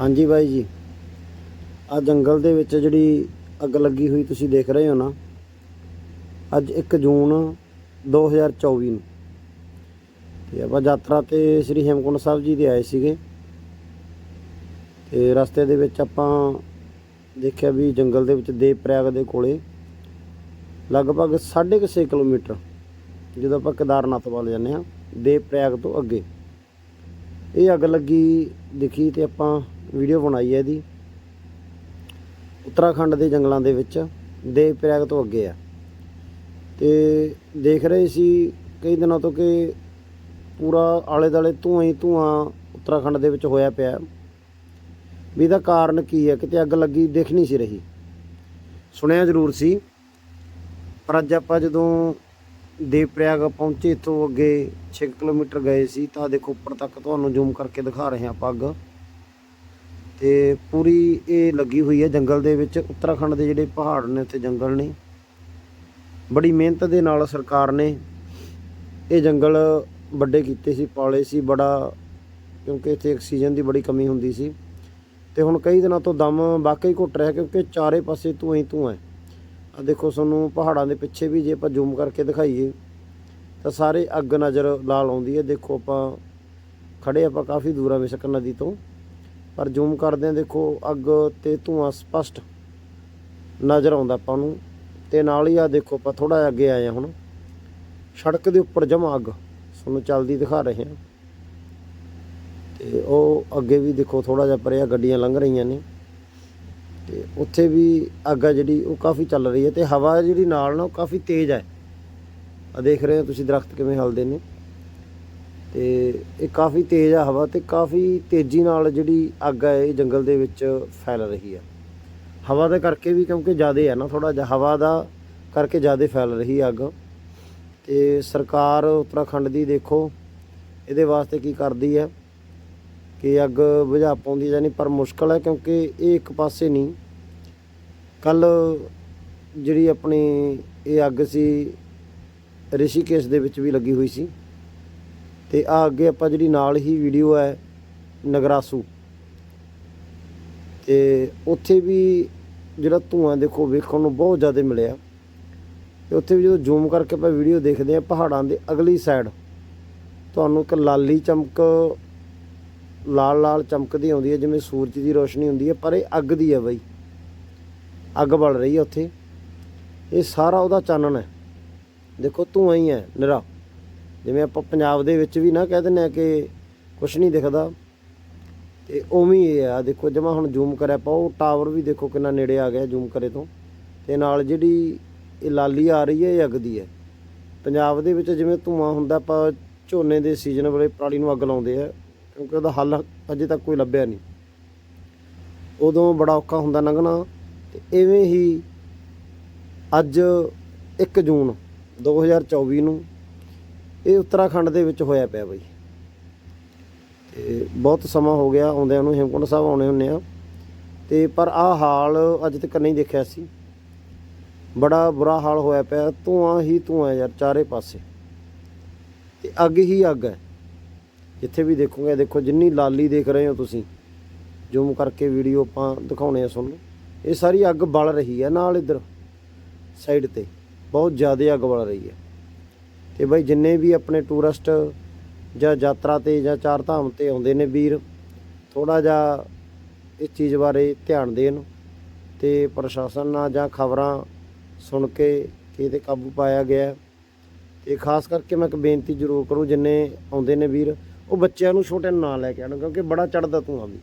ਹਾਂਜੀ ਬਾਈ ਜੀ। ਆ ਜੰਗਲ ਦੇ ਵਿੱਚ ਜਿਹੜੀ ਅੱਗ ਲੱਗੀ ਹੋਈ ਤੁਸੀਂ ਦੇਖ ਰਹੇ ਹੋ ਨਾ, ਅੱਜ 1 ਜੂਨ 2024 ਨੂੰ। ਤੇ ਆਪਾਂ ਯਾਤਰਾ ਤੇ ਸ੍ਰੀ ਹੇਮਕੁੰਟ ਸਾਹਿਬ ਜੀ ਦੇ ਆਏ ਸੀਗੇ। ਤੇ ਰਸਤੇ ਦੇ ਵਿੱਚ ਆਪਾਂ ਦੇਖਿਆ ਵੀ ਜੰਗਲ ਦੇ ਵਿੱਚ ਦੇਵ ਪ੍ਰਯਾਗ ਦੇ ਕੋਲੇ ਲਗਭਗ 6.5 ਕਿਲੋਮੀਟਰ, ਜਦੋਂ ਆਪਾਂ ਕੇਦਾਰਨਾਥ ਵੱਲ ਜਾਂਦੇ ਆ ਦੇਵ ਪ੍ਰਯਾਗ ਤੋਂ ਅੱਗੇ। ਇਹ ਅੱਗ ਲੱਗੀ, ਦਿਖੀ ਤੇ ਆਪਾਂ ਵੀਡੀਓ ਬਣਾਈ ਹੈ ਇਹਦੀ। ਉੱਤਰਾਖੰਡ ਦੇ ਜੰਗਲਾਂ ਦੇ ਵਿੱਚ ਦੇਵ ਪ੍ਰਯਾਗ ਤੋਂ ਅੱਗੇ ਆ। ਤੇ ਦੇਖ ਰਹੇ ਸੀ ਕਈ ਦਿਨਾਂ ਤੋਂ ਕਿ ਪੂਰਾ ਆਲੇ ਦਾਲੇ ਧੂਆਂ ਹੀ ਧੂਆਂ ਉੱਤਰਾਖੰਡ ਦੇ ਵਿੱਚ ਹੋਇਆ ਪਿਆ। ਵੀ ਇਹਦਾ ਕਾਰਨ ਕੀ ਹੈ? ਕਿਤੇ ਅੱਗ ਲੱਗੀ ਦਿਖ ਨਹੀਂ ਸੀ ਰਹੀ। ਸੁਣਿਆ ਜ਼ਰੂਰ ਸੀ, ਪਰ ਅੱਜ ਆਪਾਂ ਜਦੋਂ ਦੇਵ ਪ੍ਰਯਾਗ ਪਹੁੰਚੇ, ਇੱਥੋਂ ਅੱਗੇ 6 ਕਿਲੋਮੀਟਰ ਗਏ ਸੀ, ਤਾਂ ਦੇਖੋ ਉੱਪਰ ਤੱਕ ਤੁਹਾਨੂੰ ਜ਼ੂਮ ਕਰਕੇ ਦਿਖਾ ਰਹੇ ਹਾਂ ਆਪਾਂ ਅੱਗ। ਤੇ ਪੂਰੀ ਇਹ ਲੱਗੀ ਹੋਈ ਹੈ ਜੰਗਲ ਦੇ ਵਿੱਚ। ਉੱਤਰਾਖੰਡ ਦੇ ਜਿਹੜੇ ਪਹਾੜ ਨੇ ਉੱਥੇ ਜੰਗਲ ਨੇ। ਬੜੀ ਮਿਹਨਤ ਦੇ ਨਾਲ ਸਰਕਾਰ ਨੇ ਇਹ ਜੰਗਲ ਵੱਡੇ ਕੀਤੇ ਸੀ, ਪਾਲੇ ਸੀ, ਬੜਾ ਕਿਉਂਕਿ ਇੱਥੇ ਆਕਸੀਜਨ ਦੀ ਬੜੀ ਕਮੀ ਹੁੰਦੀ ਸੀ। ਤੇ ਹੁਣ ਕਈ ਦਿਨਾਂ ਤੋਂ ਦਮ ਵਾਕਈ ਘੁੱਟ ਰਿਹਾ ਕਿਉਂਕਿ ਚਾਰੇ ਪਾਸੇ ਧੂਆਂ ਹੀ ਧੂਆਂ ਹੈ। ਆ ਦੇਖੋ ਤੁਹਾਨੂੰ ਪਹਾੜਾਂ ਦੇ ਪਿੱਛੇ ਵੀ ਜੇ ਆਪਾਂ ਜ਼ੂਮ ਕਰਕੇ ਦਿਖਾਈਏ, ਤਾਂ ਸਾਰੇ ਅੱਗ ਨਜ਼ਰ ਲਾਲ ਆਉਂਦੀ ਹੈ। ਦੇਖੋ ਆਪਾਂ ਖੜੇ ਆਪਾਂ ਕਾਫੀ ਦੂਰ ਆ ਬਿਸ਼ਕ ਨਦੀ ਤੋਂ। ਪਰ ਜ਼ੂਮ ਕਰਦੇ ਆ ਦੇਖੋ, ਅੱਗ ਤੇ ਧੂਆਂ ਸਪਸ਼ਟ ਨਜ਼ਰ ਆਉਂਦਾ ਆਪਾਂ ਨੂੰ। ਤੇ ਨਾਲ ਹੀ ਆ, ਦੇਖੋ, ਆਪਾਂ ਥੋੜਾ ਜਿਹਾ ਅੱਗੇ ਆਏ ਆ ਹੁਣ। ਸੜਕ ਦੇ ਉੱਪਰ ਜਮਾ ਅੱਗ, ਤੁਹਾਨੂੰ ਚੱਲਦੀ ਦਿਖਾ ਰਹੇ ਹਾਂ। ਤੇ ਉਹ ਅੱਗੇ ਵੀ ਦੇਖੋ ਥੋੜਾ ਜਿਹਾ ਪਰੇ ਗੱਡੀਆਂ ਲੰਘ ਰਹੀਆਂ ਨੇ। ਤੇ ਉੱਥੇ ਵੀ ਅੱਗ ਆ ਜਿਹੜੀ, ਉਹ ਕਾਫੀ ਚੱਲ ਰਹੀ ਹੈ। ਤੇ ਹਵਾ ਜਿਹੜੀ ਨਾਲ ਨਾ, ਉਹ ਕਾਫੀ ਤੇਜ਼ ਹੈ। ਆ ਦੇਖ ਰਹੇ ਹੋ ਤੁਸੀਂ ਦਰਖਤ ਕਿਵੇਂ ਹਲਦੇ ਨੇ। ਤੇ ਇਹ ਕਾਫੀ ਤੇਜ਼ ਆ ਹਵਾ ਤੇ ਕਾਫੀ ਤੇਜ਼ੀ ਨਾਲ ਜਿਹੜੀ ਅੱਗ ਹੈ ਇਹ ਜੰਗਲ ਦੇ ਵਿੱਚ ਫੈਲ ਰਹੀ ਹੈ ਹਵਾ ਦੇ ਕਰਕੇ ਵੀ ਕਿਉਂਕਿ ਜ਼ਿਆਦਾ ਹੈ ਨਾ ਥੋੜਾ ਜਿਹਾ, ਹਵਾ ਦਾ ਕਰਕੇ ਜ਼ਿਆਦਾ ਫੈਲ ਰਹੀ ਅੱਗ। ਤੇ ਸਰਕਾਰ ਉੱਤਰਾਖੰਡ ਦੀ ਦੇਖੋ, ਇਹਦੇ ਵਾਸਤੇ ਕੀ ਕਰਦੀ ਹੈ ਕਿ ਅੱਗ ਬੁਝਾ ਪਾਉਂਦੀ ਜਾਂ ਨਹੀਂ, ਪਰ ਮੁਸ਼ਕਲ ਹੈ ਕਿਉਂਕਿ ਇਹ ਇੱਕ ਪਾਸੇ ਨਹੀਂ। ਕੱਲ ਜਿਹੜੀ ਆਪਣੀ ਇਹ ਅੱਗ ਸੀ, ਰਿਸ਼ੀਕੇਸ਼ ਦੇ ਵਿੱਚ ਵੀ ਲੱਗੀ ਹੋਈ ਸੀ। ਤੇ ਆ ਅੱਗੇ ਆਪਾਂ ਜਿਹੜੀ ਨਾਲ ਹੀ ਵੀਡੀਓ ਹੈ ਨਗਰਾਸੂ। ਤੇ ਉੱਥੇ ਵੀ ਜਿਹੜਾ ਧੂਆਂ ਦੇਖੋ ਵੇਖਣ ਨੂੰ ਬਹੁਤ ਜ਼ਿਆਦਾ ਮਿਲਿਆ। ਤੇ ਉੱਥੇ ਵੀ ਜਦੋਂ ਜ਼ੂਮ ਕਰਕੇ ਆਪਾਂ ਵੀਡੀਓ ਦੇਖਦੇ ਆ ਪਹਾੜਾਂ ਦੇ ਅਗਲੀ ਸਾਈਡ ਤੁਹਾਨੂੰ ਇੱਕ ਲਾਲੀ ਚਮਕ, ਲਾਲ ਲਾਲ ਚਮਕਦੀ ਆਉਂਦੀ ਹੈ, ਜਿਵੇਂ ਸੂਰਜ ਦੀ ਰੋਸ਼ਨੀ ਹੁੰਦੀ ਹੈ, ਪਰ ਇਹ ਅੱਗ ਦੀ ਹੈ ਬਈ। ਅੱਗ ਬਲ ਰਹੀ ਹੈ ਉੱਥੇ। ਇਹ ਸਾਰਾ ਉਹਦਾ ਚਾਨਣ ਹੈ। ਦੇਖੋ ਧੂਆਂ ਹੀ ਹੈ, ਨਿਰਾ। ਜਿਵੇਂ ਆਪਾਂ ਪੰਜਾਬ ਦੇ ਵਿੱਚ ਵੀ ਨਾ ਕਹਿ ਦਿੰਦੇ ਆ ਕਿ ਕੁਝ ਨਹੀਂ ਦਿਖਦਾ, ਤੇ ਉਵੇਂ ਹੀ ਇਹ ਆ, ਦੇਖੋ ਜਮਾ ਹੁਣ ਜ਼ੂਮ ਕਰਿਆ ਆਪਾਂ, ਉਹ ਟਾਵਰ ਵੀ ਦੇਖੋ ਕਿੰਨਾ ਨੇੜੇ ਆ ਗਿਆ ਜ਼ੂਮ ਕਰੇ ਤੋਂ, ਤੇ ਨਾਲ ਜਿਹੜੀ ਇਹ ਲਾਲੀ ਆ ਰਹੀ ਹੈ, ਇਹ ਅੱਗ ਦੀ ਹੈ। ਪੰਜਾਬ ਦੇ ਵਿੱਚ ਜਿਵੇਂ ਧੂਆਂ ਹੁੰਦਾ, ਆਪਾਂ ਝੋਨੇ ਦੇ ਸੀਜ਼ਨ ਵੇਲੇ ਪਰਾਲੀ ਨੂੰ ਅੱਗ ਲਾਉਂਦੇ ਆ, ਕਿਉਂਕਿ ਉਹਦਾ ਹੱਲ ਅਜੇ ਤੱਕ ਕੋਈ ਲੱਭਿਆ ਨਹੀਂ। ਉਦੋਂ ਬੜਾ ਔਖਾ ਹੁੰਦਾ ਲੰਘਣਾ, ਤੇ ਐਵੇਂ ਹੀ ਅੱਜ 1 ਜੂਨ 2024 ਨੂੰ ਇਹ ਉੱਤਰਾਖੰਡ ਦੇ ਵਿੱਚ ਹੋਇਆ ਪਿਆ ਬਈ। ਤੇ ਬਹੁਤ ਸਮਾਂ ਹੋ ਗਿਆ ਆਉਂਦਿਆਂ ਨੂੰ, ਹੇਮਕੁੰਟ ਸਾਹਿਬ ਆਉਣੇ ਹੁੰਨੇ ਆ। ਤੇ ਪਰ ਆਹ ਹਾਲ ਅੱਜ ਤੱਕ ਨਹੀਂ ਦੇਖਿਆ ਸੀ। ਬੜਾ ਬੁਰਾ ਹਾਲ ਹੋਇਆ ਪਿਆ, ਧੂਆਂ ਹੀ ਧੂਆਂ ਯਾਰ, ਚਾਰੇ ਪਾਸੇ। ਤੇ ਅੱਗ ਹੀ ਅੱਗ ਹੈ। ਜਿੱਥੇ ਵੀ ਦੇਖੋਗੇ, ਦੇਖੋ ਜਿੰਨੀ ਲਾਲੀ ਦੇਖ ਰਹੇ ਹੋ ਤੁਸੀਂ। ਜ਼ੂਮ ਕਰਕੇ ਵੀਡੀਓ ਆਪਾਂ ਦਿਖਾਉਣੇ ਆ ਤੁਹਾਨੂੰ। ਇਹ ਸਾਰੀ ਅੱਗ ਬਲ ਰਹੀ ਹੈ ਨਾਲ ਇੱਧਰ, ਸਾਈਡ ਤੇ। ਬਹੁਤ ਜ਼ਿਆਦਾ ਅੱਗ ਬਲ ਰਹੀ ਹੈ। ਤੇ ਬਈ ਜਿੰਨੇ ਵੀ ਆਪਣੇ ਟੂਰਿਸਟ ਜਾਂ ਯਾਤਰਾ ਤੇ ਜਾਂ ਚਾਰ ਧਾਮ ਤੇ ਆਉਂਦੇ ਨੇ ਵੀਰ ਥੋੜਾ ਜਿਹਾ ਇਸ ਚੀਜ਼ ਬਾਰੇ ਧਿਆਨ ਦੇਣ ਤੇ ਪ੍ਰਸ਼ਾਸਨ ਨਾਲ ਜਾਂ ਖਬਰਾਂ ਸੁਣ ਕੇ ਕਿ ਤੇ ਕਾਬੂ ਪਾਇਆ ਗਿਆ। ਹੈ। ਤੇ ਖਾਸ ਕਰਕੇ ਮੈਂ ਇੱਕ ਬੇਨਤੀ ਜ਼ਰੂਰ ਕਰੂੰ, ਜਿੰਨੇ ਆਉਂਦੇ ਨੇ ਵੀਰ, ਉਹ ਬੱਚਿਆਂ ਨੂੰ ਛੋਟੇ ਨੂੰ ਨਾਲ ਲੈ ਕੇ ਆਉਣ, ਕਿਉਂਕਿ ਬੜਾ ਚੜਦਾ ਧੂਆਂ ਵੀ।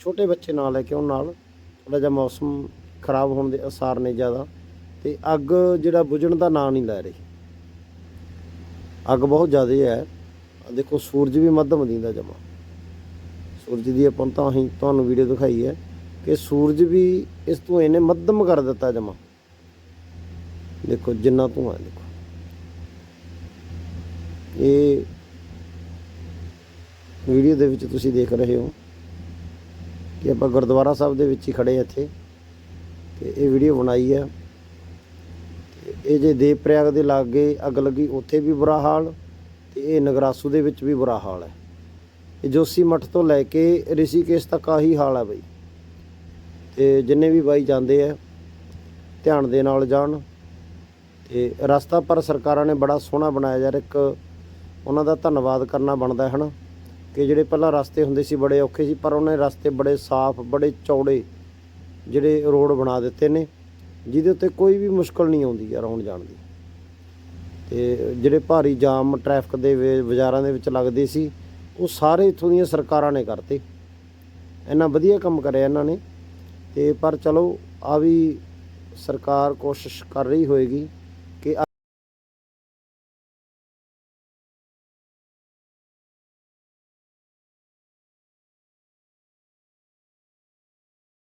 ਛੋਟੇ ਬੱਚੇ ਨਾਲ ਲੈ ਕੇ ਆਉਣ ਨਾਲ ਥੋੜਾ ਜਿਹਾ ਮੌਸਮ ਖਰਾਬ ਹੋਣ ਦੇ ਅਸਾਰ ਨੇ ਜ਼ਿਆਦਾ। ਤੇ ਅੱਗ ਜਿਹੜਾ ਬੁਝਣ ਦਾ ਨਾਂ ਨਹੀਂ ਲੈ ਰਹੀ। ਅੱਗ ਬਹੁਤ ਜ਼ਿਆਦਾ ਹੈ। ਦੇਖੋ, ਸੂਰਜ ਵੀ ਮੱਧਮ ਦਿੰਦਾ ਜਮਾ। ਸੂਰਜ ਦੀ ਆਪਾਂ ਨੂੰ ਤਾਂ ਹੀ ਤੁਹਾਨੂੰ ਵੀਡੀਓ ਦਿਖਾਈ ਹੈ ਕਿ ਸੂਰਜ ਵੀ ਇਸ ਤੋਂ ਇਹਨੇ ਮੱਧਮ ਕਰ ਦਿੱਤਾ ਜਮਾ। ਦੇਖੋ, ਜਿੰਨਾ ਧੂਆਂ ਦੇਖੋ। ਇਹ ਵੀਡੀਓ ਦੇ ਵਿੱਚ ਤੁਸੀਂ ਦੇਖ ਰਹੇ ਹੋ ਕਿ ਆਪਾਂ ਗੁਰਦੁਆਰਾ ਸਾਹਿਬ ਦੇ ਵਿੱਚ ਹੀ ਖੜੇ ਇੱਥੇ। ਤੇ ਇਹ ਵੀਡੀਓ ਬਣਾਈ ਹੈ ਇਹ ਜੇ ਦੇਵ ਪ੍ਰਯਾਗ ਦੇ ਲਾਗੇ ਅੱਗ ਲੱਗੀ, ਉੱਥੇ ਵੀ ਬੁਰਾ ਹਾਲ ਤੇ ਇਹ ਨਗਰਾਸੂ ਦੇ ਵਿੱਚ ਵੀ ਬੁਰਾ ਹਾਲ ਹੈ। ਇਹ ਜੋਸੀ ਮੱਠ ਤੋਂ ਲੈ ਕੇ ਰਿਸ਼ੀਕੇਸ਼ ਤੱਕ ਆਹੀ ਹਾਲ ਹੈ ਬਈ। ਤੇ ਜਿੰਨੇ ਵੀ ਬਾਈ ਜਾਂਦੇ ਆ, ਧਿਆਨ ਦੇ ਨਾਲ ਜਾਣ। ਤੇ ਰਸਤਾ ਪਰ ਸਰਕਾਰਾਂ ਨੇ ਬੜਾ ਸੋਹਣਾ ਬਣਾਇਆ ਯਾਰ, ਇੱਕ ਉਹਨਾਂ ਦਾ ਧੰਨਵਾਦ ਕਰਨਾ ਬਣਦਾ ਹੈ ਨਾ, ਕਿ ਜਿਹੜੇ ਪਹਿਲਾਂ ਰਸਤੇ ਹੁੰਦੇ ਸੀ ਬੜੇ ਔਖੇ ਸੀ, ਪਰ ਉਹਨੇ ਰਸਤੇ ਬੜੇ ਸਾਫ਼, ਬੜੇ ਚੌੜੇ ਜਿਹੜੇ ਰੋਡ ਬਣਾ ਦਿੱਤੇ ਨੇ। ਜਿਹਦੇ ਉੱਤੇ ਕੋਈ ਵੀ ਮੁਸ਼ਕਲ ਨਹੀਂ ਆਉਂਦੀ ਯਾਰ ਆਉਣ ਜਾਣ ਦੀ। ਤੇ ਜਿਹੜੇ ਭਾਰੀ ਜਾਮ ਟ੍ਰੈਫਿਕ ਦੇ ਬਾਜ਼ਾਰਾਂ ਦੇ ਵਿੱਚ ਲੱਗਦੇ ਸੀ, ਉਹ ਸਾਰੇ ਇੱਥੋਂ ਦੀਆਂ ਸਰਕਾਰਾਂ ਨੇ ਕਰਤੇ। ਇੰਨਾ ਵਧੀਆ ਕੰਮ ਕਰਿਆ ਇਹਨਾਂ ਨੇ। ਤੇ ਪਰ ਚਲੋ, ਆ ਵੀ ਸਰਕਾਰ ਕੋਸ਼ਿਸ਼ ਕਰ ਰਹੀ ਹੋਏਗੀ।